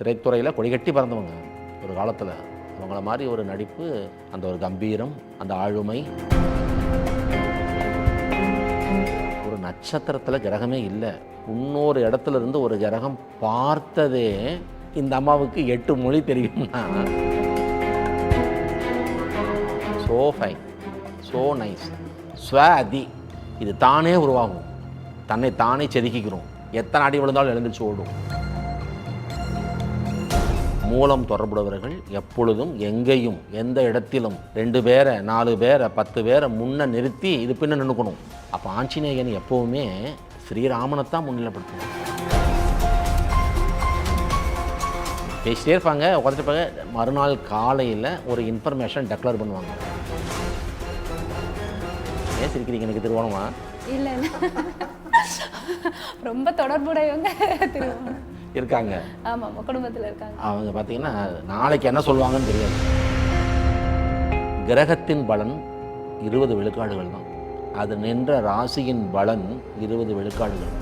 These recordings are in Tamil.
திரைத்துறையில் கொடிகட்டி பறந்தவங்க. ஒரு காலத்தில் அவங்கள மாதிரி ஒரு நடிப்பு அந்த ஒரு கம்பீரம் அந்த ஆளுமை. ஒரு நட்சத்திரத்தில் கிரகமே இல்லை. இன்னொரு இடத்துல இருந்து ஒரு கிரகம் பார்த்ததே இந்த அம்மாவுக்கு எட்டு மொழி தெரியும்னா. ஸோ ஃபைன் ஸோ நைஸ் ஸ்வ அதி இது தானே உருவாகும். தன்னை தானே செதுக்கிக்கிறோம். எத்தனை அடி விழுந்தாலும் எழுந்திரிச்சு ஓடும். மூலம் தொடர்புடையவர்கள் எப்பொழுதும் எங்கேயும் எந்த இடத்திலும் ரெண்டு பேரை நாலு பேரை பத்து பேரை முன்ன நிறுத்தி இது பின்ன நின்றுக்கணும் அப்போ ஆஞ்சநேயன் எப்போவுமே ஸ்ரீராமனைத்தான் முன்னிலைப்படுத்தணும் பேசிட்டே இருப்பாங்க உட்காந்துருப்பாங்க மறுநாள் காலையில் ஒரு இன்ஃபர்மேஷன் டெக்ளேர் பண்ணுவாங்க. ஏன் சிரிக்கிறீங்க எனக்கு திருவோணமா? இல்லை. ரொம்ப தொடர்புடையவங்க திருவோணம். இருக்காங்க. ஆமா ஆமா குடும்பத்துல இருக்காங்க. அவங்க பார்த்தீங்கன்னா நாளைக்கு என்ன சொல்லுவாங்கன்னு தெரியாது. கிரகத்தின் பலன் இருபது விழுக்காடுகள் தான். அது நின்ற ராசியின் பலன் இருபது விழுக்காடுகள்.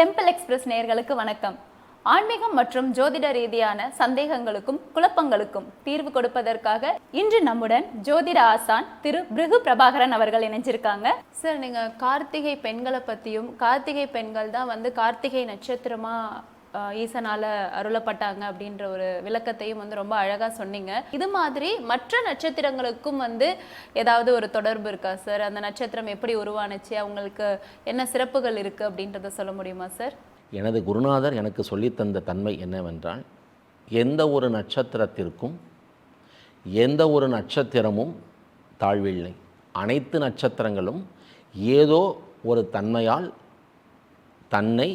டெம்பிள் எக்ஸ்பிரஸ் நேயர்களுக்கு வணக்கம். ஆன்மீகம் மற்றும் ஜோதிட ரீதியான சந்தேகங்களுக்கும் குழப்பங்களுக்கும் தீர்வு கொடுப்பதற்காக இன்று நம்முடன் ஜோதிட ஆசான் திரு பிருகு பிரபாகரன் அவர்கள் இணைஞ்சிருக்காங்க. சார் நீங்க கார்த்திகை பெண்களை பத்தியும் கார்த்திகை பெண்கள் தான் வந்து கார்த்திகை நட்சத்திரமா ஈசனால அருளப்பட்டாங்க அப்படின்ற ஒரு விளக்கத்தையும் வந்து ரொம்ப அழகா சொன்னீங்க. இது மாதிரி மற்ற நட்சத்திரங்களுக்கும் வந்து ஏதாவது ஒரு தொடர்பு இருக்கா சார்? அந்த நட்சத்திரம் எப்படி உருவானுச்சு? அவங்களுக்கு என்ன சிறப்புகள் இருக்கு அப்படின்றத சொல்ல முடியுமா சார்? எனது குருநாதர் எனக்கு சொல்லித்தந்த தன்மை என்னவென்றால் எந்த ஒரு நட்சத்திரத்திற்கும் எந்த ஒரு நட்சத்திரமும் தாழ்வில்லை. அனைத்து நட்சத்திரங்களும் ஏதோ ஒரு தன்மையால் தன்னை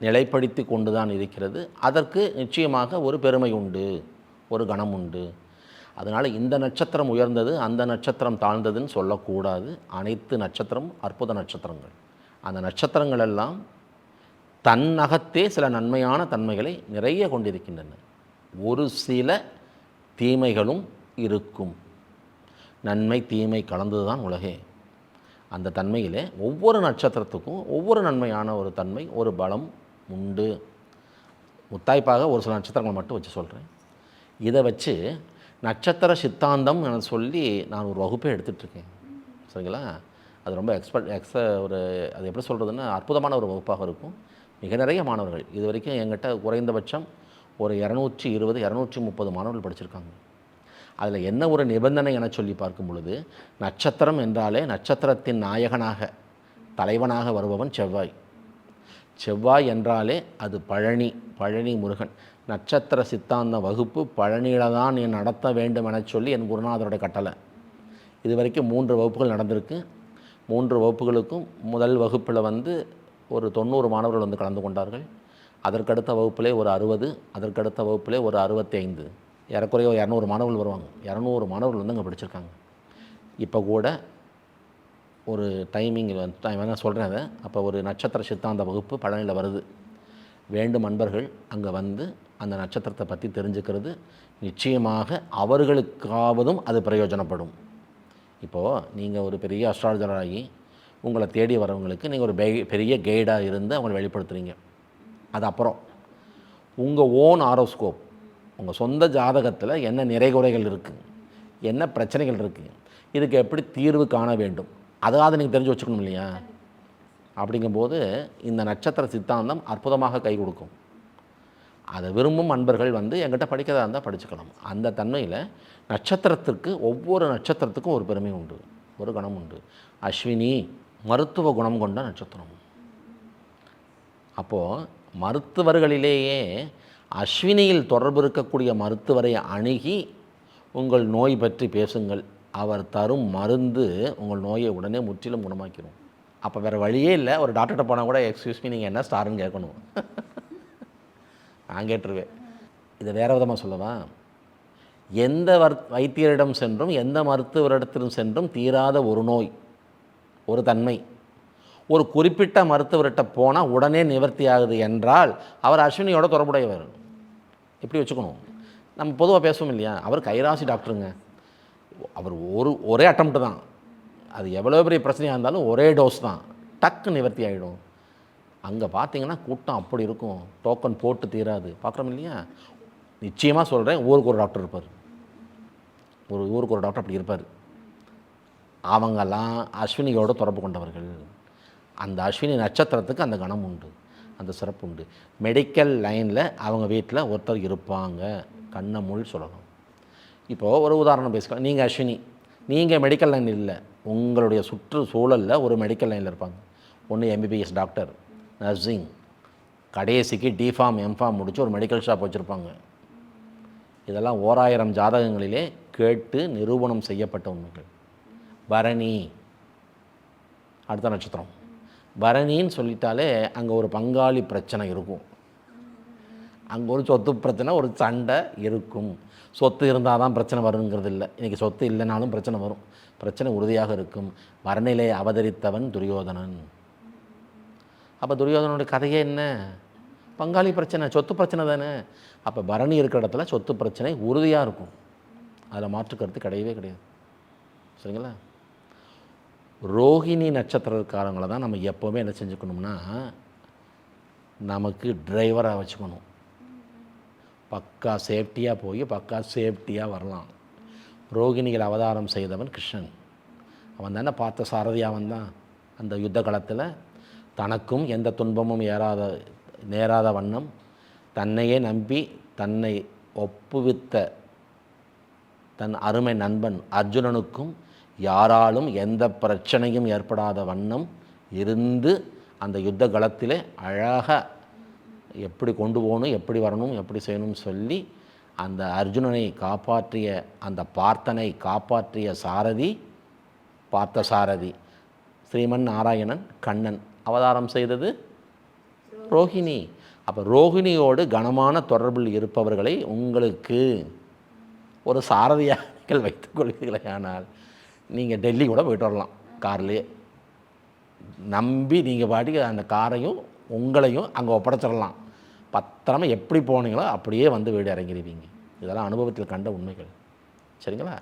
நிலைப்படுத்தி கொண்டு தான் இருக்கிறது. அதற்கு நிச்சயமாக ஒரு பெருமை உண்டு ஒரு கணம் உண்டு. அதனால் இந்த நட்சத்திரம் உயர்ந்தது அந்த நட்சத்திரம் தாழ்ந்ததுன்னு சொல்லக்கூடாது. அனைத்து நட்சத்திரம் அற்புத நட்சத்திரங்கள். அந்த நட்சத்திரங்கள் எல்லாம் தன்னகத்தே சில நன்மையான தன்மைகளை நிறைய கொண்டிருக்கின்றன. ஒரு சில தீமைகளும் இருக்கும். நன்மை தீமை கலந்தது தான் உலகே. அந்த தன்மையிலே ஒவ்வொரு நட்சத்திரத்துக்கும் ஒவ்வொரு நன்மையான ஒரு தன்மை ஒரு பலம் உண்டு. முத்தாய்ப்பாக ஒரு சில நட்சத்திரங்களை மட்டும் வச்சு சொல்கிறேன் இதை வச்சு நட்சத்திர சித்தாந்தம் என சொல்லி நான் ஒரு வகுப்பே எடுத்துகிட்ருக்கேன் சரிங்களா? அது ரொம்ப எக்ஸ்பர்ட் எக்ஸ ஒரு அது எப்படி சொல்கிறதுன்னா அற்புதமான ஒரு வகுப்பாக இருக்கும். மிக நிறைய மாணவர்கள். இது வரைக்கும் எங்கிட்ட குறைந்தபட்சம் ஒரு இரநூற்றி இருபது இரநூற்றி முப்பது மாணவர்கள் படிச்சிருக்காங்க. அதில் என்ன ஒரு நிபந்தனை என சொல்லி பார்க்கும் பொழுது நட்சத்திரம் என்றாலே நட்சத்திரத்தின் நாயகனாக தலைவனாக வருபவன் செவ்வாய். செவ்வாய் என்றாலே அது பழனி பழனி முருகன். நட்சத்திர சித்தாந்த வகுப்பு பழனியில் தான் நீ நடத்த வேண்டும் என சொல்லி என் குருநாதருடைய கட்டளை. இது வரைக்கும் மூன்று வகுப்புகள் நடந்திருக்கு. மூன்று வகுப்புகளுக்கும் முதல் வகுப்பில் வந்து ஒரு தொண்ணூறு மாணவர்கள் வந்து கலந்து கொண்டார்கள். அதற்கடுத்த வகுப்பிலே ஒரு அறுபது அதற்கடுத்த வகுப்பிலே ஒரு அறுபத்தி ஐந்து ஏறக்குறைய இரநூறு மாணவர்கள் வருவாங்க. இரநூறு மாணவர்கள் வந்து அங்கே படிச்சிருக்காங்க. இப்போ கூட ஒரு டைமிங் டைம் வேணால் சொல்கிறேன் அதை. அப்போ ஒரு நட்சத்திர சித்தாந்த வகுப்பு பழனியில் வருது. வேண்டும் அன்பர்கள் அங்கே வந்து அந்த நட்சத்திரத்தை பற்றி தெரிஞ்சுக்கிறது. நிச்சயமாக அவர்களுக்காவதும் அது பிரயோஜனப்படும். இப்போது நீங்கள் ஒரு பெரிய அஸ்ட்ராலஜராகி உங்களை தேடி வரவங்களுக்கு நீங்கள் ஒரு பெரிய கைடாக இருந்து அவங்களை வெளிப்படுத்துறீங்க. அது அப்புறம் உங்கள் ஓன் ஆரோஸ்கோப் உங்கள் சொந்த ஜாதகத்தில் என்ன நிறைகுறைகள் இருக்குது என்ன பிரச்சனைகள் இருக்குது இதுக்கு எப்படி தீர்வு காண வேண்டும் அதாவது நீங்கள் தெரிஞ்சு வச்சுக்கணும் இல்லையா? அப்படிங்கும்போது இந்த நட்சத்திர சித்தாந்தம் அற்புதமாக கை கொடுக்கும். அதை விரும்பும் அன்பர்கள் வந்து என்கிட்ட படிக்கிறதா இருந்தால் படிச்சுக்கலாம். அந்த தன்மையில் நட்சத்திரத்திற்கு ஒவ்வொரு நட்சத்திரத்துக்கும் ஒரு பெருமை உண்டு ஒரு கணம் உண்டு. அஸ்வினி மருத்துவ குணம் கொண்ட நட்சத்திரம். அப்போது மருத்துவர்களிலேயே அஸ்வினியில் தொடர்பு இருக்கக்கூடிய மருத்துவரை அணுகி உங்கள் நோய் பற்றி பேசுங்கள். அவர் தரும் மருந்து உங்கள் நோயை உடனே முற்றிலும் குணமாக்கிடும் அப்போ வேறு வழியே இல்லை. ஒரு டாக்டர்கிட்ட போனால் கூட எக்ஸ்கியூஸ் மீ நீங்கள் என்ன ஸ்டாருன்னு கேட்கணும். நான் கேட்டுருவேன். இதை வேறு விதமாக சொல்லவா? எந்த வர் வைத்தியரிடம் சென்றும் எந்த மருத்துவரிடத்திலும் சென்றும் தீராத ஒரு நோய். ஒரு தன்மை. ஒரு குறிப்பிட்ட மருத்துவர்கிட்ட போனால் உடனே நிவர்த்தி ஆகுது என்றால் அவர் அஸ்வினியோட தொடர்புடையவர். இப்படி வச்சுக்கணும்? நம்ம பொதுவாக பேசுவோம் இல்லையா? அவர் கைராசி டாக்டருங்க. அவர் ஒரு ஒரே அட்டம்ப்ட் தான். அது எவ்வளோ பெரிய பிரச்சனையாக இருந்தாலும் ஒரே டோஸ் தான். டக்கு நிவர்த்தி ஆகிடும் அங்கே பார்த்தீங்கன்னா கூட்டம் அப்படி இருக்கும். டோக்கன் போட்டு தீராது. பார்க்குறோம் இல்லையா? நிச்சயமாக சொல்கிறேன் ஊருக்கு ஒரு டாக்டர் இருப்பார். ஒரு ஊருக்கு ஒரு டாக்டர் அப்படி இருப்பார். அவங்கெல்லாம் அஸ்வினியோட தொடர்பு கொண்டவர்கள். அந்த அஸ்வினி நட்சத்திரத்துக்கு அந்த கணம் உண்டு. அந்த சிறப்பு உண்டு. மெடிக்கல் லைனில் அவங்க வீட்டில் ஒருத்தர் இருப்பாங்க. கண்ணை மூடி சொல்லணும். இப்போது ஒரு உதாரணம் பேசிக்கலாம். நீங்கள் அஸ்வினி நீங்கள் மெடிக்கல் லைன் இல்லை. உங்களுடைய சுற்றுச்சூழலில் ஒரு மெடிக்கல் லைனில் இருப்பாங்க. ஒன்று எம்பிபிஎஸ் டாக்டர் நர்சிங் கடைசிக்கு டிஃபார்ம் எம்ஃபார்ம் முடித்து ஒரு மெடிக்கல் ஷாப் வச்சுருப்பாங்க. இதெல்லாம் ஓராயிரம் ஜாதகங்களிலே கேட்டு நிரூபணம் செய்யப்பட்ட உண்மைகள். பரணி. அடுத்த நட்சத்திரம். பரணின்னு சொல்லிட்டாலே அங்கே ஒரு பங்காளி பிரச்சனை இருக்கும். அங்கே ஒரு சொத்து பிரச்சனை ஒரு சண்டை இருக்கும். சொத்து இருந்தால் தான் பிரச்சனை வருங்கிறது இல்லை இன்றைக்கி சொத்து இல்லைனாலும் பிரச்சனை வரும். பிரச்சனை உறுதியாக இருக்கும். வரணிலே அவதரித்தவன் துரியோதனன். அப்போ துரியோதனனுடைய கதையே என்ன? பங்காளி பிரச்சனை சொத்து பிரச்சனை தானே. அப்போ பரணி இருக்கிற இடத்துல சொத்து பிரச்சனை உறுதியாக இருக்கும். அதில் மாற்று கருத்து கிடையவே கிடையாது. சரிங்களா? ரோஹிணி நட்சத்திரக்காரங்களை தான் நம்ம எப்போவுமே என்ன செஞ்சுக்கணும்னா நமக்கு டிரைவராக வச்சுக்கணும். பக்கா சேஃப்டியாக போய் பக்கா சேஃப்டியாக வரலாம். ரோகிணிகள் அவதாரம் செய்தவன் கிருஷ்ணன். அவன் தானே பார்த்த சாரதியாக வந்தான் அந்த யுத்த காலத்தில் தனக்கும் எந்த துன்பமும் ஏறாத நேராத வண்ணம் தன்னையே நம்பி தன்னை ஒப்புவித்த தன் அருமை நண்பன் அர்ஜுனனுக்கும் யாராலும் எந்த பிரச்சனையும் ஏற்படாத வண்ணம் இருந்து அந்த யுத்த களத்திலே அழகாக எப்படி கொண்டு போகணும் எப்படி வரணும் எப்படி செய்யணும்னு சொல்லி அந்த அர்ஜுனனை காப்பாற்றிய அந்த பார்த்தனை காப்பாற்றிய சாரதி பார்த்த சாரதி ஸ்ரீமன் நாராயணன் கண்ணன். அவதாரம் செய்தது ரோஹிணி. அப்போ ரோஹிணியோடு கனமான தொடர்பில் இருப்பவர்களை உங்களுக்கு ஒரு சாரதியாக நீங்கள் வைத்துக் கொள்கிறீர்களே ஆனால் நீங்கள் டெல்லி கூட போயிட்டு வரலாம் கார்லேயே. நம்பி நீங்கள் பாட்டுக்கு அந்த காரையும் உங்களையும் அங்கே ஒப்படைச்சிடலாம். பத்திரமா எப்படி போனீங்களோ அப்படியே வந்து வீடு இறங்கிடுவீங்க இதெல்லாம் அனுபவத்தில் கண்ட உண்மைகள். சரிங்களா?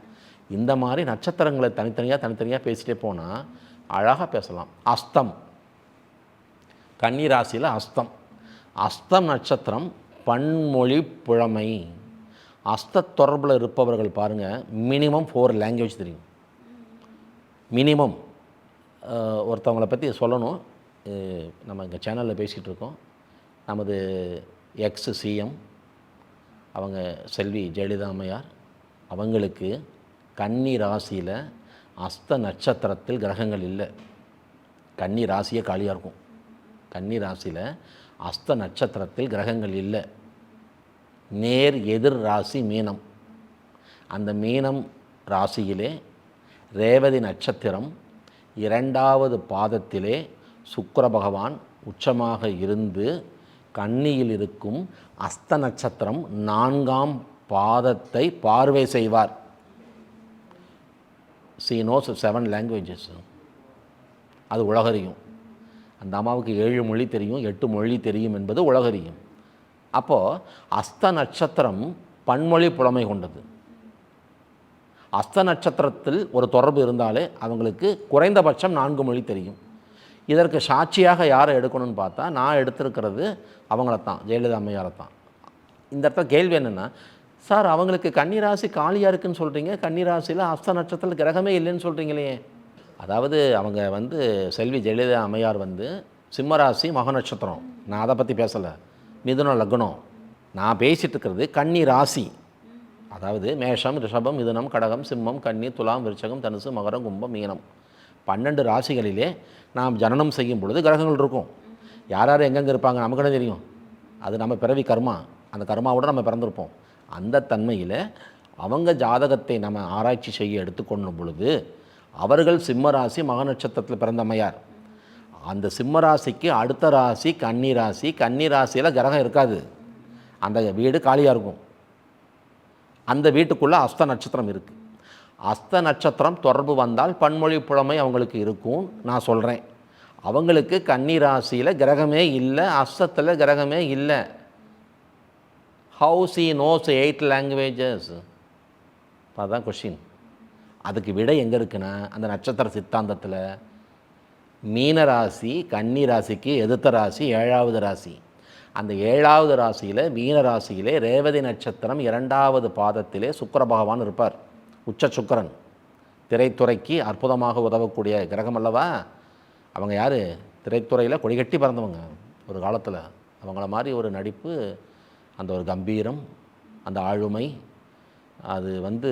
இந்த மாதிரி நட்சத்திரங்களை தனித்தனியாக தனித்தனியாக பேசிகிட்டே போனால் அழகாக பேசலாம். அஸ்தம். கன்னி ராசியில் அஸ்தம். அஸ்தம் நட்சத்திரம் பன்மொழி புழமை. அஸ்த தொடர்பில் இருப்பவர்கள் பாருங்கள் மினிமம் ஃபோர் லாங்குவேஜ் தெரியும். மினிமம் ஒருத்தவங்களை பற்றி சொல்லணும். நம்ம இங்கே சேனலில் பேசிகிட்டு இருக்கோம். நமது எக்ஸ் சிஎம் அவங்க செல்வி ஜெயலலிதா அம்மையார் அவங்களுக்கு கன்னி ராசியில் அஸ்த நட்சத்திரத்தில் கிரகங்கள் இல்லை. கன்னி ராசியே காலியாக இருக்கும். கன்னி ராசியில் அஸ்த நட்சத்திரத்தில் கிரகங்கள் இல்லை. நேர் எதிர் ராசி மீனம். அந்த மீனம் ராசியிலே ரேவதி நட்சத்திரம் இரண்டாவது பாதத்திலே சுக்கர பகவான் உச்சமாக இருந்து கன்னியில் இருக்கும் அஸ்த நட்சத்திரம் நான்காம் பாதத்தை பார்வை செய்வார். சி நோஸ் செவன் லாங்குவேஜஸ் அது உலகறியும். அந்த அம்மாவுக்கு ஏழு மொழி தெரியும் எட்டு மொழி தெரியும் என்பது உலகறியும். அப்போது அஸ்த நட்சத்திரம் பன்மொழி புலமை கொண்டது. அஸ்த நட்சத்திரத்தில் ஒரு தொடர்பு இருந்தாலே அவங்களுக்கு குறைந்தபட்சம் நான்கு மொழி தெரியும். இதற்கு சாட்சியாக யாரை எடுக்கணும்னு பார்த்தா நான் எடுத்திருக்கிறது அவங்கள தான் ஜெயலலிதா அம்மையாரை தான் இந்த இடத்துல கேள்வி என்னென்னா சார் அவங்களுக்கு கன்னிராசி காலியாக இருக்குன்னு சொல்கிறீங்க கன்னிராசியில் அஸ்த நட்சத்திரத்தில் கிரகமே இல்லைன்னு சொல்கிறீங்களே அதாவது அவங்க வந்து செல்வி ஜெயலலிதா அம்மையார் வந்து சிம்மராசி மக நட்சத்திரம். நான் அதை பற்றி பேசலை. மிதுன லக்னம். நான் பேசிகிட்டு இருக்கிறது கன்னி ராசி அதாவது மேஷம் ரிஷபம் மிதுனம் கடகம் சிம்மம் கன்னி துலாம் விருச்சகம் தனுசு மகரம் கும்பம் மீனம். பன்னெண்டு ராசிகளிலே நாம் ஜனனம் செய்யும் பொழுது கிரகங்கள் இருக்கும். யார் யார் எங்கெங்கே இருப்பாங்க நமக்கு என்ன தெரியும்? அது நம்ம பிறவி கர்மா. அந்த கர்மாவோட நம்ம பிறந்திருப்போம். அந்த தன்மையில் அவங்க ஜாதகத்தை நம்ம ஆராய்ச்சி செய்ய எடுத்துக்கொள்ளும் பொழுது அவர்கள் சிம்ம ராசி மக நட்சத்திரத்தில் பிறந்தமையார் அந்த சிம்ம ராசிக்கு அடுத்த ராசி கன்னி ராசி. கன்னி ராசியில் கிரகம் இருக்காது. அந்த வீடு காலியாக இருக்கும். அந்த வீட்டுக்குள்ளே அஸ்த நட்சத்திரம் இருக்குது அஸ்த நட்சத்திரம் தொடர்பு வந்தால் பன்மொழி புலமை அவங்களுக்கு இருக்கும். நான் சொல்கிறேன் அவங்களுக்கு கன்னி ராசியில் கிரகமே இல்லை அஸ்தத்தில் கிரகமே இல்லை. How's he knows eight languages அதுதான் கொஷின் அதுக்கு விடை எங்கே இருக்குன்னா அந்த நட்சத்திர சித்தாந்தத்தில் மீனராசி கன்னி ராசிக்கு எதிர்த்த ராசி ஏழாவது ராசி. அந்த ஏழாவது ராசியில் மீன ராசியிலே ரேவதி நட்சத்திரம் இரண்டாவது பாதத்திலே சுக்கர பகவான் இருப்பார். உச்ச சுக்கிரன். திரைத்துறைக்கு அற்புதமாக உதவக்கூடிய கிரகம் அல்லவா? அவங்க யார்? திரைத்துறையில் கொடிகட்டி பிறந்தவங்க. ஒரு காலத்தில் அவங்கள மாதிரி ஒரு நடிப்பு அந்த ஒரு கம்பீரம் அந்த ஆளுமை அது வந்து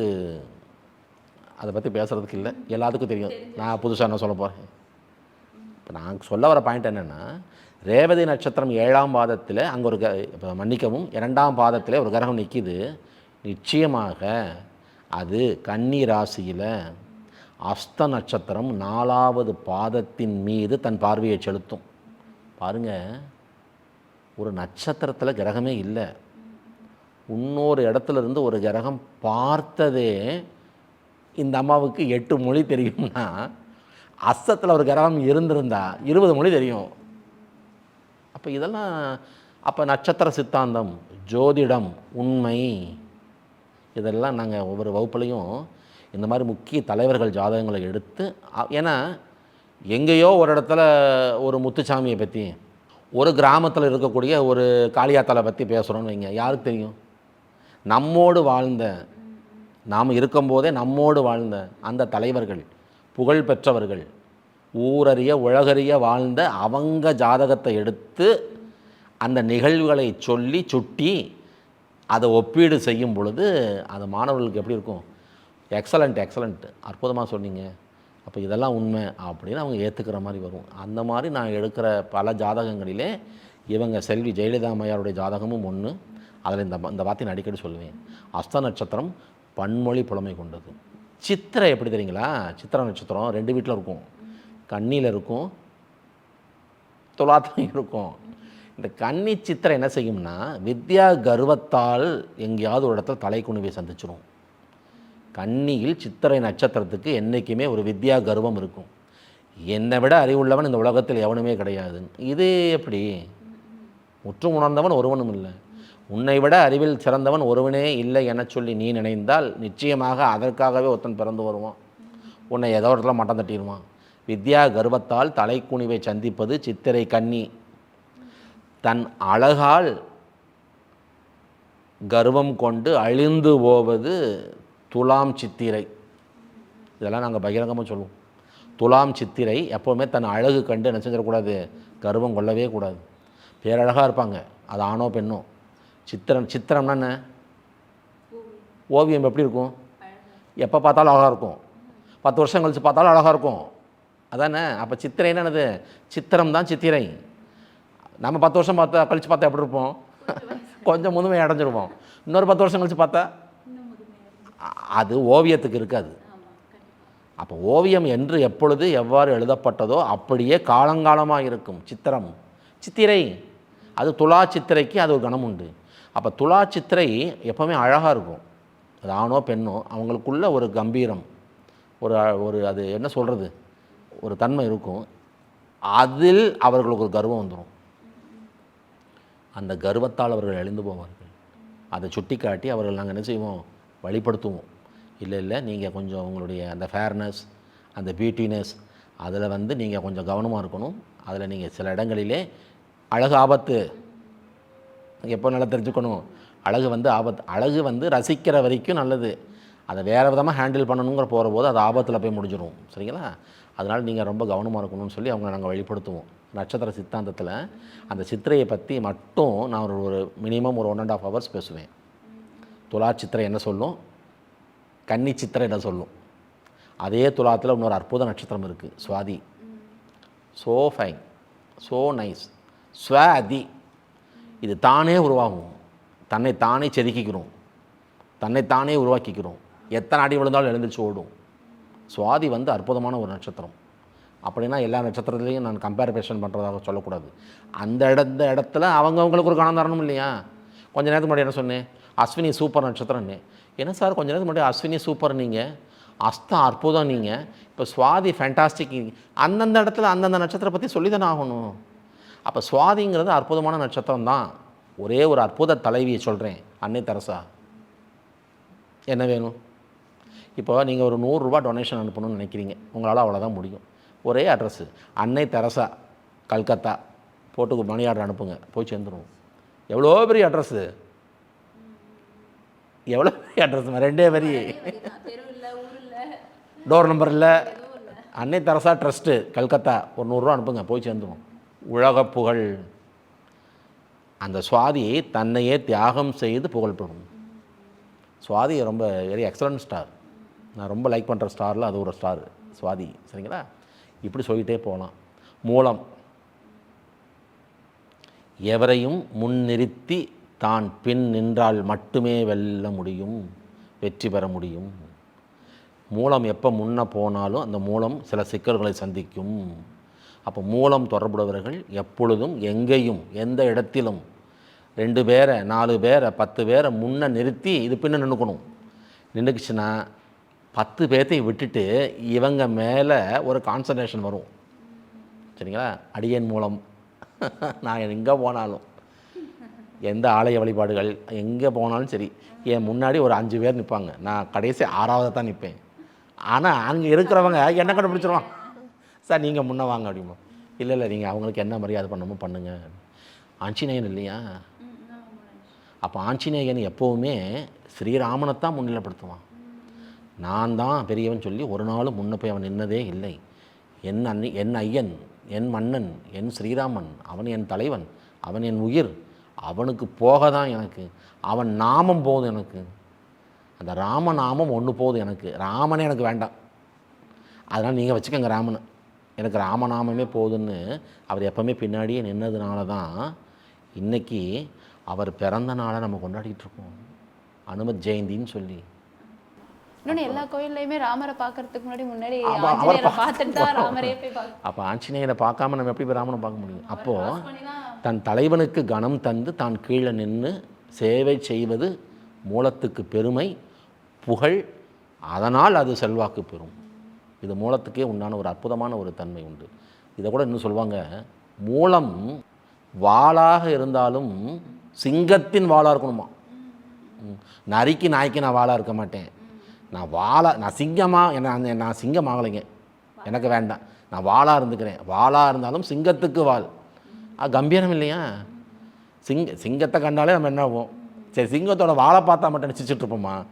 அதை பற்றி பேசுகிறதுக்கு இல்லை. எல்லாத்துக்கும் தெரியும். நான் புதுசாக என்ன சொல்ல போகிறேன் இப்போ நான் சொல்ல வர பாயிண்ட் என்னென்னா ரேவதி நட்சத்திரம் ஏழாம் பாதத்தில் அங்கே ஒரு க இப்போ மன்னிக்கவும் இரண்டாம் பாதத்தில் ஒரு கிரகம் நிற்கிது நிச்சயமாக அது கன்னி ராசியில் அஸ்த நட்சத்திரம் நாலாவது பாதத்தின் மீது தன் பார்வையை செலுத்தும். பாருங்க ஒரு நட்சத்திரத்தில் கிரகமே இல்லை. இன்னொரு இடத்துல இருந்து ஒரு கிரகம் பார்த்ததே இந்த அம்மாவுக்கு எட்டு மொழி தெரியும்னா அஸ்தத்தில் ஒரு கிரகம் இருந்திருந்தா இருபது மொழி தெரியும். அப்போ இதெல்லாம் அப்போ நட்சத்திர சித்தாந்தம் ஜோதிடம் உண்மை இதெல்லாம் நாங்கள் ஒவ்வொரு வகுப்புலையும் இந்த மாதிரி முக்கிய தலைவர்கள் ஜாதகங்களை எடுத்து ஏன்னா எங்கேயோ ஒரு இடத்துல ஒரு முத்துச்சாமியை பற்றி ஒரு கிராமத்தில் இருக்கக்கூடிய ஒரு காளியாத்தலை பற்றி பேசுகிறோன்னு வைங்க யாருக்கு தெரியும்? நம்மோடு வாழ்ந்த நாம் இருக்கும்போதே நம்மோடு வாழ்ந்த அந்த தலைவர்கள் புகழ் பெற்றவர்கள் ஊரறிய உலகறிய வாழ்ந்த அவங்க ஜாதகத்தை எடுத்து அந்த நிகழ்வுகளை சொல்லி சுட்டி அதை ஒப்பீடு செய்யும் பொழுது அது மாணவர்களுக்கு எப்படி இருக்கும்? எக்ஸலண்ட் எக்ஸலண்ட் அற்புதமாக சொன்னீங்க. அப்போ இதெல்லாம் உண்மை அப்படின்னு அவங்க ஏற்றுக்கிற மாதிரி வரும். அந்த மாதிரி நான் எடுக்கிற பல ஜாதகங்களிலே இவங்க செல்வி ஜெயலலிதா அம்மையாருடைய ஜாதகமும் ஒன்று அதில் இந்த இந்த வார்த்தை நான் அடிக்கடி சொல்லுவேன். அஸ்த நட்சத்திரம் பன்மொழி புலமை கொண்டது. சித்திரை எப்படி தெரியுங்களா? சித்திர நட்சத்திரம் ரெண்டு வீட்டில் இருக்கும். கண்ணியில் இருக்கும் துலாத்தம் இருக்கும். இந்த கன்னி சித்திரை என்ன செய்யும்னா வித்யா கர்வத்தால் எங்கேயாவது ஒரு இடத்துல தலை சந்திச்சிடும் சந்திச்சிரும். கன்னியில் சித்திரை நட்சத்திரத்துக்கு என்றைக்குமே ஒரு வித்யா கர்வம் இருக்கும். என்னை விட அறிவுள்ளவன் இந்த உலகத்தில் எவனுமே கிடையாது. இது எப்படி? முற்றும் உணர்ந்தவன் ஒருவனும் இல்லை. உன்னை விட அறிவில் சிறந்தவன் ஒருவனே இல்லை என சொல்லி நீ நினைந்தால் நிச்சயமாக அதற்காகவே ஒருத்தன் பிறந்து வருவான். உன்னை ஏதோ ஒரு இடத்துல மட்டம் தட்டிடுவான். வித்யா கர்வத்தால் தலைக்குனிவை சந்திப்பது சித்திரை கன்னி. தன் அழகால் கர்வம் கொண்டு அழிந்து போவது துலாம் சித்திரை. இதெல்லாம் நாங்கள் பகிரங்கமாக சொல்லுவோம். துலாம் சித்திரை எப்போவுமே தன் அழகு கண்டு என்ன செஞ்சிடக்கூடாது கர்வம் கொள்ளவே கூடாது. பேரழகாக இருப்பாங்க. அது ஆணோ பெண்ணோ. சித்திரம் சித்திரம்னா என்ன? ஓவியம். எப்படி இருக்கும்? எப்போ பார்த்தாலும் அழகாக இருக்கும். பத்து வருஷம் கழிச்சு பார்த்தாலும் அழகாக இருக்கும். அதானே? அப்போ சித்திரை என்னது? சித்திரம் தான் சித்திரை. நம்ம பத்து வருஷம் பார்த்தா கழித்து பார்த்தா எப்படி இருப்போம்? கொஞ்சம் முதுமை அடைஞ்சிருப்போம் இன்னொரு பத்து வருஷம் கழித்து பார்த்தா? அது ஓவியத்துக்கு இருக்காது. அப்போ ஓவியம் என்று எப்பொழுது எவ்வாறு எழுதப்பட்டதோ அப்படியே காலங்காலமாக இருக்கும். சித்திரம். சித்திரை. அது துலா சித்திரைக்கு அது ஒரு கணம் உண்டு. அப்போ துலா சித்திரை எப்போவுமே அழகாக இருக்கும். அது ஆணோ பெண்ணோ அவங்களுக்குள்ள ஒரு கம்பீரம். ஒரு ஒரு அது என்ன சொல்கிறது ஒரு தன்மை இருக்கும் அதில் அவர்களுக்கு ஒரு கர்வம் வந்துடும் அந்த கர்வத்தால் அவர்கள் எழுந்து போவார்கள். அதை சுட்டி காட்டி அவர்கள் நாங்கள் என்ன செய்வோம்? வழிபடுத்துவோம் இல்லை இல்லை நீங்கள் கொஞ்சம் உங்களுடைய அந்த ஃபேர்னஸ் அந்த பியூட்டினஸ் அதில் வந்து நீங்கள் கொஞ்சம் கவனமாக இருக்கணும். அதில் நீங்கள் சில இடங்களிலே அழகு ஆபத்து எப்போ நல்லா தெரிஞ்சுக்கணும்? அழகு வந்து ஆபத்து அழகு வந்து ரசிக்கிற வரைக்கும் நல்லது. அதை வேறு விதமாக ஹேண்டில் பண்ணணுங்கிற போகிற போது அது ஆபத்தில் போய் முடிஞ்சிடும் சரிங்களா? அதனால் நீங்கள் ரொம்ப கவனமாக இருக்கணும்னு சொல்லி அவங்க நாங்கள் வெளிப்படுத்துவோம் நட்சத்திர சித்தாந்தத்தில் அந்த சித்திரையை பற்றி மட்டும் நான் ஒரு ஒரு மினிமம் ஒரு ஒன் அண்ட் ஆஃப் ஹவர்ஸ் பேசுவேன். துலா சித்திரை என்ன சொல்லும்? கன்னி சித்திரை என்ன சொல்லும்? அதே துலாத்தில் இன்னொரு அற்புத நட்சத்திரம் இருக்குது Swati. So fine so nice Swati இது தானே உருவாகும். தன்னை தானே செதுக்கிக்கிறோம். தன்னை தானே உருவாக்கிக்கிறோம். எத்தனை அடி விழுந்தாலும் எழுந்திரிச்சு ஓடும். சுவாதி வந்து அற்புதமான ஒரு நட்சத்திரம். அப்படின்னா எல்லா நட்சத்திரத்துலேயும் நான் கம்பேரிசன் பண்ணுறதாக சொல்லக்கூடாது. அந்த இடத்த இடத்துல அவங்கவங்களுக்கு ஒரு கணம் தரணும் இல்லையா? கொஞ்ச நேரத்துக்கு முன்னாடி என்ன சொன்னேன்? அஸ்வினி சூப்பர் நட்சத்திரம்னு. என்ன சார் கொஞ்ச நேரத்துக்கு முன்னாடி அஸ்வினி சூப்பர் நீங்கள் அஸ்தம் அற்புதம் நீங்கள் இப்போ சுவாதி ஃபேண்டாஸ்டிக் அந்தந்த இடத்துல அந்தந்த நட்சத்திரம் பற்றி சொல்லி தானே ஆகணும். அப்போ சுவாதிங்கிறது அற்புதமான நட்சத்திரம் தான் ஒரே ஒரு அற்புத தலைவியை சொல்கிறேன் அன்னை தெரசா. என்ன வேணும்? இப்போ நீங்கள் ஒரு நூறுரூவா டொனேஷன் அனுப்பணும்னு நினைக்கிறீங்க. உங்களால் அவ்வளோதான் முடியும். ஒரே அட்ரஸ்ஸு அன்னை தெரசா கல்கத்தா போட்டு மணி ஆர்டர் அனுப்புங்க. போய் சேர்ந்துருவோம். எவ்வளோ பெரிய அட்ரஸ்ஸு எவ்வளோ பெரிய அட்ரஸ் ரெண்டே வரி. டோர் நம்பர் இல்லை. அன்னை தெரசா ட்ரஸ்ட்டு கல்கத்தா ஒரு நூறுரூவா அனுப்புங்க. போய் சேர்ந்துரும் உலக புகழ். அந்த சுவாதி தன்னையே தியாகம் செய்து புகழ்பெறும். சுவாதி ரொம்ப வெரி எக்ஸலண்ட் ஸ்டார் நான் ரொம்ப லைக் பண்ணுற ஸ்டாரில் அது ஒரு ஸ்டார் சுவாதி. சரிங்களா? இப்படி சொல்லிகிட்டே போகலாம். மூலம். எவரையும் முன்னிறுத்தி தான் பின் நின்றால் மட்டுமே வெல்ல முடியும் வெற்றி பெற முடியும். மூலம் எப்போ முன்னே போனாலும் அந்த மூலம் சில சிக்கல்களை சந்திக்கும். அப்போ மூலம் தொடர்புடையவர்கள் எப்பொழுதும் எங்கேயும் எந்த இடத்திலும் ரெண்டு பேரை நாலு பேரை பத்து பேரை முன்னே நிறுத்தி இது பின்ன நின்றுக்கணும் நின்றுக்குச்சுன்னா பத்து பேர்த்தையும் விட்டுட்டு இவங்க மேலே ஒரு கான்சன்ட்ரேஷன் வரும். சரிங்களா? அடியன் மூலம். நான் எங்கே போனாலும். எந்த ஆலய வழிபாடுகள் எங்கே போனாலும் சரி. என் முன்னாடி ஒரு அஞ்சு பேர் நிற்பாங்க நான் கடைசி ஆறாவது தான் நிற்பேன் ஆனால் அங்கே இருக்கிறவங்க என்ன கண்டுபிடிச்சிருவான்? சார் நீங்கள் முன்ன வாங்க அப்படிமா இல்லை இல்லை நீங்கள் அவங்களுக்கு என்ன மரியாதை பண்ணணுமோ பண்ணுங்க. ஆஞ்சநேயன் இல்லையா? அப்போ ஆஞ்சநேயன் எப்போவுமே ஸ்ரீராமனைத்தான் முன்னிலைப்படுத்துவான். நான் தான் பெரியவன் சொல்லி ஒரு நாளும் முன்ன போய் அவன் நின்னதே இல்லை. என் அண்ணி என் ஐயன் என் மன்னன் என் ஸ்ரீராமன் அவன் என் தலைவன் அவன் என் உயிர் அவனுக்கு போக தான் எனக்கு. அவன் நாமம் போதும் எனக்கு. அந்த ராம நாமம் ஒன்று போதும் எனக்கு. ராமனே எனக்கு வேண்டாம். அதனால் நீங்கள் வச்சுக்கோங்க ராமனை. எனக்கு ராமநாமமே போதுன்னு அவர் எப்பவுமே பின்னாடியே நின்னதுனால தான் இன்றைக்கி அவர் பிறந்த நாளை நம்ம கொண்டாடிட்டு இருக்கோம். அனுமத் ஜெயந்தின்னு சொல்லி. இன்னொன்னு எல்லா கோயில்லையுமே ராமரை பார்க்கறதுக்கு முன்னாடி முன்னாடி ஆஞ்சநேயரை பார்த்துட்டு தான் ராமரே போய் அப்போ ஆஞ்சநேயரை பார்க்காம நம்ம எப்படி ராமனை பார்க்க முடியும்? அப்போது தன் தலைவனுக்கு கணம் தந்து தான் கீழே நின்று சேவை செய்வது மூலத்துக்கு பெருமை புகழ் அதனால் அது செல்வாக்கு பெறும். இது மூலத்துக்கே உண்டான ஒரு அற்புதமான ஒரு தன்மை உண்டு. இதை கூட இன்னும் சொல்லுவாங்க மூலம் வாளாக இருந்தாலும் சிங்கத்தின் வாளாக இருக்கணுமா. நரிக்கு நாய்க்கு நான் வாளாக இருக்க மாட்டேன். நான் வாளா நான் சிங்கமாக என்ன அந்த- நான் சிங்கம் ஆகலைங்க எனக்கு வேண்டாம். நான் வாளாக இருந்துக்கிறேன். வாளாக இருந்தாலும் சிங்கத்துக்கு வாள். ஆ கம்பீரம் இல்லையா? சிங்க சிங்கத்தை கண்டாலே நம்ம என்ன ஆகும் சரி சிங்கத்தோட வாழை பார்த்தா மட்டும் நினச்சிட்டு இருப்போமா?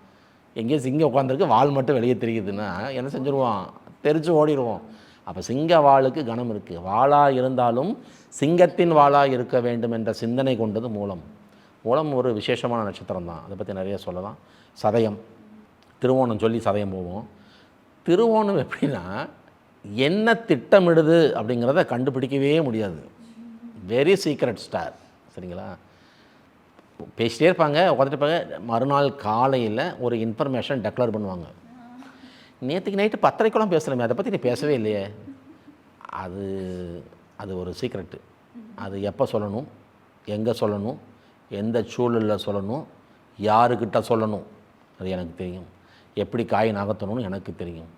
எங்கேயோ சிங்கம் உட்காந்துருக்கு வால் மட்டும் வெளியே தெரியுதுன்னா என்ன செஞ்சுருவோம்? தெரிச்சு ஓடிடுவோம். அப்போ சிங்க வாளுக்கு கணம் இருக்குது வாளாக இருந்தாலும் சிங்கத்தின் வாளாக இருக்க வேண்டும் என்ற சிந்தனை கொண்டது மூலம். மூலம் ஒரு விசேஷமான நட்சத்திரம் தான் அதை பற்றி நிறைய சொல்லலாம். சதயம். திருவோணம் சொல்லி சதயம் போவோம். திருவோணம் எப்படின்னா என்ன திட்டமிடுது அப்படிங்கிறத கண்டுபிடிக்கவே முடியாது. வெரி சீக்ரெட் ஸ்டார் சரிங்களா? பேசிட்டே இருப்பாங்க உட்காந்துட்டு இருப்பாங்க. மறுநாள் காலையில் ஒரு இன்ஃபர்மேஷன் டெக்ளேர் பண்ணுவாங்க. நேற்றுக்கு நைட்டு பத்தரைக்கெல்லாம் பேசலாமே அதை பற்றி நீ பேசவே இல்லையே. அது அது ஒரு சீக்ரெட்டு அது எப்போ சொல்லணும்? எங்கே சொல்லணும்? எந்த சூழலில் சொல்லணும்? யாருக்கிட்ட சொல்லணும்? அது எனக்கு தெரியும். எப்படி காய் நகர்த்தணும்னு எனக்கு தெரியும்.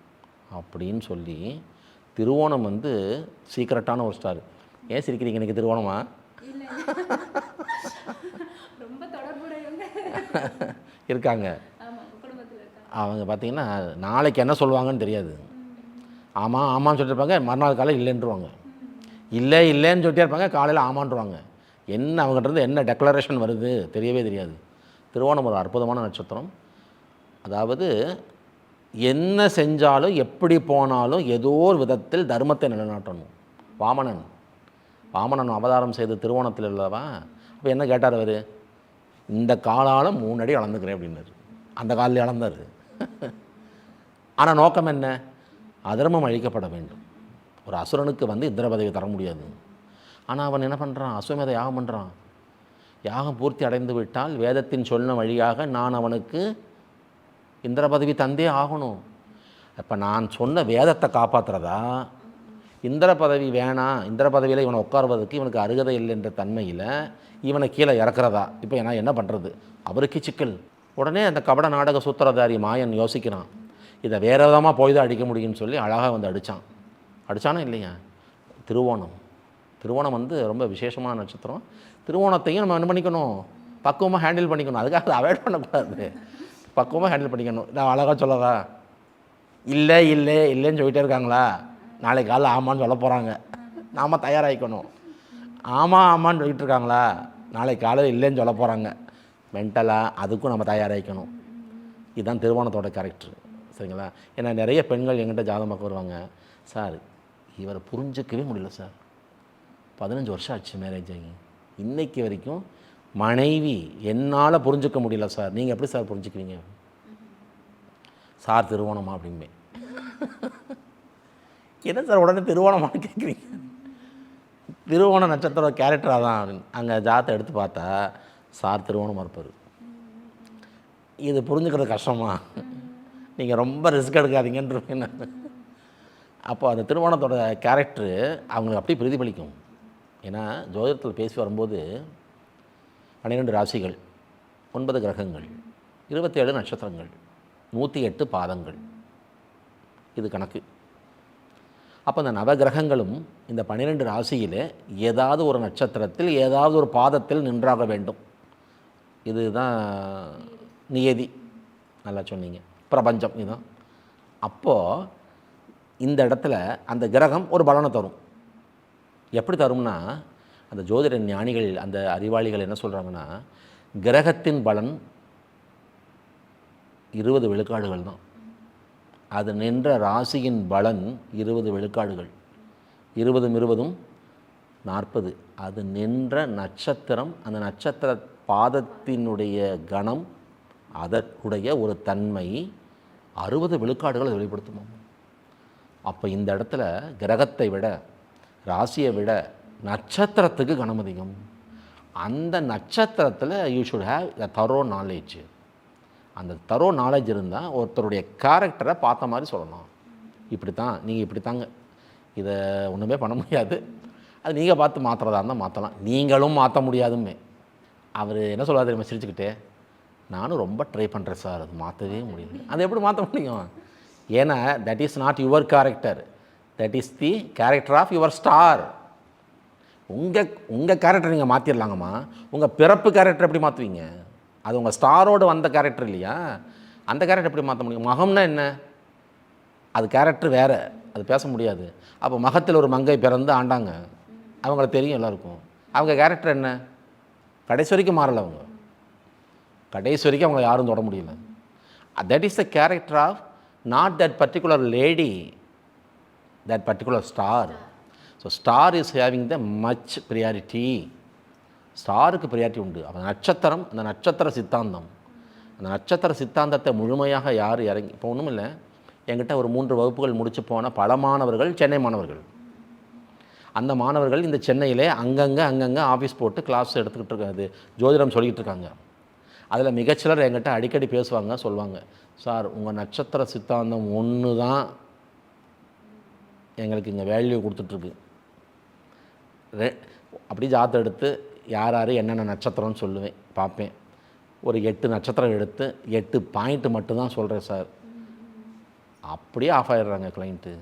அப்படின்னு சொல்லி திருவோணம் வந்து சீக்ரெட்டான ஒரு ஸ்டார் ஏன் சிரிக்கிறீங்க எனக்கு திருவோணமா? இருக்காங்க. அவங்க பார்த்தீங்கன்னா நாளைக்கு என்ன சொல்லுவாங்கன்னு தெரியாது. ஆமாம் ஆமான்னு சொல்லிட்டு இருப்பாங்க மறுநாள் காலையில் இல்லைன்றுவாங்க. இல்லை இல்லைன்னு சொல்லிட்டே இருப்பாங்க காலையில் ஆமான்றுவாங்க. என்ன அவங்ககிட்ட இருந்து என்ன டெக்ளரேஷன் வருது தெரியவே தெரியாது. திருவோணம் ஒரு அற்புதமான நட்சத்திரம். அதாவது என்ன செஞ்சாலும் எப்படி போனாலும் ஏதோ ஒரு விதத்தில் தர்மத்தை நிலைநாட்டணும். வாமனன். வாமனன் அவதாரம் செய்த திருவோணத்தில் இல்லவா அப்போ என்ன கேட்டார் அவர்? இந்த காலால் மூணு அடி அளந்துக்கிறேன் அப்படின்னாரு. அந்த காலில் அளந்தார். ஆனால் நோக்கம் என்ன? அதர்மம் அழிக்கப்பட வேண்டும். ஒரு அசுரனுக்கு வந்து இந்திர பதவி தர முடியாது. ஆனால் அவன் என்ன பண்ணுறான் அசுவமேத யாகம் பண்ணுறான் யாகம் பூர்த்தி அடைந்து விட்டால் வேதத்தின் சொன்ன வழியாக நான் அவனுக்கு இந்திர பதவி தந்தே ஆகணும். இப்போ நான் சொன்ன வேதத்தை காப்பாற்றுறதா இந்திர பதவி வேணாம் இந்திர பதவியில் இவனை உட்காருவதற்கு இவனுக்கு அருகதை இல்லை என்ற தன்மையில் இவனை கீழே இறக்குறதா? இப்போ நான் என்ன பண்ணுறது அவருக்கு சிக்கல். உடனே அந்த கபட நாடக சூத்திரதாரி மாயன் யோசிக்கிறான். இதை வேறு விதமாக போய் தான் அடிக்க முடியும்னு சொல்லி அழகாக வந்து அடித்தான் அடித்தானா இல்லையா? திருவோணம். திருவோணம் வந்து ரொம்ப விசேஷமான நட்சத்திரம். திருவோணத்தையும் நம்ம என்ன பண்ணிக்கணும்? பக்குவமாக ஹேண்டில் பண்ணிக்கணும். அதுக்காக அவாய்ட் பண்ணக்கூடாது. பக்குவமாக ஹேண்டில் பண்ணிக்கணும். நான் அழகாக சொல்லவா? இல்லை இல்லை இல்லைன்னு சொல்லிட்டே இருக்காங்களா? நாளைக்கு காலைல ஆமான்னு சொல்ல போகிறாங்க நாம் தயாராகிக்கணும். ஆமாம் ஆமான்னு சொல்லிட்டு இருக்காங்களா? நாளைக்கு காலையில் இல்லைன்னு சொல்ல போகிறாங்க மென்டலாக அதுக்கும் நம்ம தயாராகிக்கணும். இதுதான் திருவோணத்தோட கேரக்டர் சரிங்களா? ஏன்னா நிறைய பெண்கள் எங்கிட்ட ஜாதகமாக வருவாங்க. சார் இவரை புரிஞ்சிக்கவே முடியல சார். பதினஞ்சு வருஷம் ஆச்சு மேரேஜ் ஆகி. இன்னைக்கு வரைக்கும் மனைவி என்னால் புரிஞ்சுக்க முடியல சார். நீங்கள் எப்படி சார் புரிஞ்சுக்குவீங்க சார் திருவோணமா அப்படிம்பே என்ன சார் உடனே திருவோணமானு கேட்குறீங்க திருவோண நட்சத்திரம் கேரக்டராக தான் அப்படின்னு. அங்கே ஜாத்தை எடுத்து பார்த்தா சார் திருவோணமாக இருப்பார். இது புரிஞ்சுக்கிறது கஷ்டமா? நீங்கள் ரொம்ப ரிஸ்க் எடுக்காதீங்கன்ற நான் அப்போ அந்த திருவோணத்தோட கேரக்டரு அவங்களுக்கு அப்படியே பிரதிபலிக்கும். ஏன்னா ஜோதிடத்தில் பேசி வரும்போது பன்னிரெண்டு ராசிகள் ஒன்பது கிரகங்கள் இருபத்தேழு நட்சத்திரங்கள் நூற்றி எட்டு பாதங்கள். இது கணக்கு. அப்போ இந்த நவகிரகங்களும் இந்த பன்னிரெண்டு ராசியில் ஏதாவது ஒரு நட்சத்திரத்தில் ஏதாவது ஒரு பாதத்தில் நின்றாக வேண்டும். இதுதான் நியதி. நல்லா சொன்னீங்க. பிரபஞ்சம் இதுதான் அப்போது இந்த இடத்துல அந்த கிரகம் ஒரு பலனை தரும். எப்படி தரும்னா அந்த ஜோதிட ஞானிகள் அந்த அறிவாளிகள் என்ன சொல்கிறாங்கன்னா கிரகத்தின் பலன் இருபது விழுக்காடுகள் தான். அது நின்ற ராசியின் பலன் இருபது விழுக்காடுகள். இருபதும் இருபதும் நாற்பது. அது நின்ற நட்சத்திரம் அந்த நட்சத்திர பாதத்தினுடைய கணம் அதற்குடைய ஒரு தன்மை அறுபது விழுக்காடுகளை வெளிப்படுத்துமா அப்போ இந்த இடத்துல கிரகத்தை விட ராசியை விட நட்சத்திரத்துக்கு கணம் அதிகம் அந்த நட்சத்திரத்தில் யூ ஷுட் ஹேவ் த தரோ நாலேஜ் அந்த தரோ நாலேஜ் இருந்தால் ஒருத்தருடைய கேரக்டரை பார்த்த மாதிரி சொல்லலாம் இப்படி தான் நீங்கள் இப்படி தாங்க இதை ஒன்றுமே பண்ண முடியாது. அது நீங்கள் பார்த்து மாற்றுறதா இருந்தால் மாற்றலாம் நீங்களும் மாற்ற முடியாதுமே. அவர் என்ன சொல்லுவார் தெரியுமா சிரிச்சுக்கிட்டே? நானும் ரொம்ப ட்ரை பண்ணுறேன் சார் அது மாற்றவே முடியல. அது எப்படி மாற்ற முடியும்? ஏன்னா that is not your character that is the character of your star உங்கள் உங்கள் கேரக்டர் நீங்கள் மாற்றிடலாங்கம்மா உங்கள் பிறப்பு கேரக்டர் எப்படி மாற்றுவீங்க அது உங்கள் ஸ்டாரோடு வந்த கேரக்டர் இல்லையா? அந்த கேரக்டர் எப்படி மாற்ற முடியும்? மகம்னா என்ன? அது கேரக்டர் வேறு. அது பேச முடியாது. அப்போ மகத்தில் ஒரு மங்கை பிறந்து ஆண்டாங்க. அவங்கள தெரியும் எல்லாருக்கும். அவங்க கேரக்டர் என்ன? கடைசி வரைக்கும் மாறலை அவங்க. கடைசி வரைக்கும் அவங்க யாரும் தொட முடியல. That is the character of not that particular lady that particular star so star is having the much priority ஸ்டாருக்கு ப்ரியாரிட்டி உண்டு. அப்போ நட்சத்திரம் அந்த நட்சத்திர சித்தாந்தம். அந்த நட்சத்திர சித்தாந்தத்தை முழுமையாக யார் இறங்கி இப்போ ஒன்றும் இல்லை. என்கிட்ட ஒரு மூன்று வகுப்புகள் முடிச்சு போன பல மாணவர்கள் சென்னை மாணவர்கள். அந்த மாணவர்கள் இந்த சென்னையிலே அங்கங்கே அங்கங்கே ஆஃபீஸ் போட்டு கிளாஸ் எடுத்துக்கிட்டு இருக்காது. ஜோதிடம் சொல்லிக்கிட்டு இருக்காங்க. அதில் மிகச்சிலர் என்கிட்ட அடிக்கடி பேசுவாங்க சொல்லுவாங்க சார் உங்கள் நட்சத்திர சித்தாந்தம் ஒன்று தான் எங்களுக்கு இங்கே வேல்யூ கொடுத்துட்ருக்கு அப்படி ஜாதகம் எடுத்து யார் யார் என்னென்ன நட்சத்திரம்னு சொல்லுவேன் பார்ப்பேன். ஒரு எட்டு நட்சத்திரம் எடுத்து எட்டு பாயிண்ட்டு மட்டும்தான் சொல்கிறேன் சார். அப்படியே ஆஃப் ஆயிடுறாங்க கிளைண்ட்டு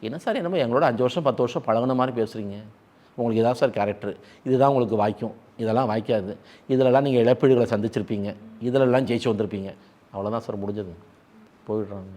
என்ன சார் என்னமோ எங்களோட அஞ்சு வருஷம் பத்து வருஷம் பழகுன மாதிரி பேசுகிறீங்க உங்களுக்கு இதான் சார் கேரக்டர் இதுதான் உங்களுக்கு வாய்க்கும். இதெல்லாம் வாய்க்காது. இதிலெல்லாம் நீங்கள் இழப்பீடுகளை சந்திச்சிருப்பீங்க. இதிலெல்லாம் ஜெயிச்சு வந்திருப்பீங்க. அவ்வளோதான் சார் முடிஞ்சது. போயிடுறாங்க.